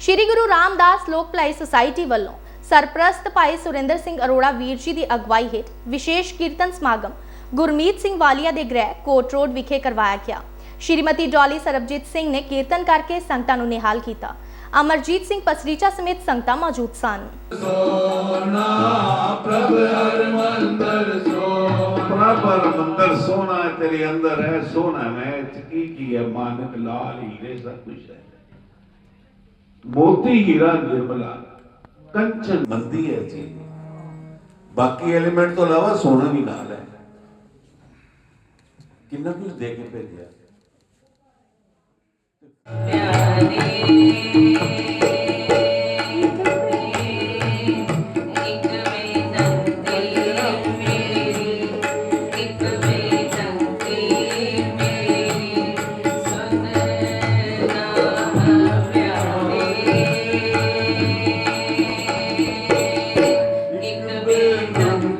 ਸ਼੍ਰੀ ਗੁਰੂ ਰਾਮਦਾਸ ਲੋਕ ਭਲਾਈ ਸੁਸਾਇਟੀ ਵੱਲੋਂ ਸਰਪ੍ਰਸਤ ਭਾਈ ਸੁਰਿੰਦਰ ਸਿੰਘ ਅਰੋੜਾ ਵੀਰ ਜੀ ਦੀ ਅਗਵਾਈ ਹੇਠ ਵਿਸ਼ੇਸ਼ ਕੀਰਤਨ ਸਮਾਗਮ ਗੁਰਮੀਤ ਸਿੰਘ ਵਾਲੀਆ ਦੇ ਗ੍ਰਹਿ ਕੋਟ ਰੋਡ ਵਿਖੇ ਕਰਵਾਇਆ ਗਿਆ। ਸ਼੍ਰੀਮਤੀ ਡੋਲੀ ਸਰਬਜੀਤ ਸਿੰਘ ਨੇ ਕੀਰਤਨ ਕਰਕੇ ਸੰਗਤਾਂ ਨੂੰ ਨਿਹਾਲ ਕੀਤਾ। ਅਮਰਜੀਤ ਸਿੰਘ ਪਸਰੀਚਾ ਸਮੇਤ ਸੰਗਤਾਂ ਮੌਜੂਦ ਸਨ। ਪ੍ਰਭ ਮੰਦਰ ਸੋਨਾ। ਹੈ ਤੇਰੇ ਅੰਦਰ ਹੈ ਸੋਨਾ ਹੈ ਇਹ 'ਚ ਕੀ ਕੀ ਹੈ ਮਾਨਕ ਲਾਲ ਹੀਰੇ ਸਭ ਕੁਝ ਹੈ। ਮੋਤੀ ਹੀਰਾ ਨਿਰਮਲਾ, ਕੰਚਨ ਮੰਦੀ ਹੈ ਜੀ। ਬਾਕੀ ਐਲੀਮੈਂਟ ਤੋਂ ਇਲਾਵਾ ਸੋਨਾ ਵੀ ਨਾਲ ਹੈ। ਕਿੰਨਾ ਕੁਝ ਦੇ ਕੇ ਭੇਜਿਆ। ਪਿਆਰੇ solidão.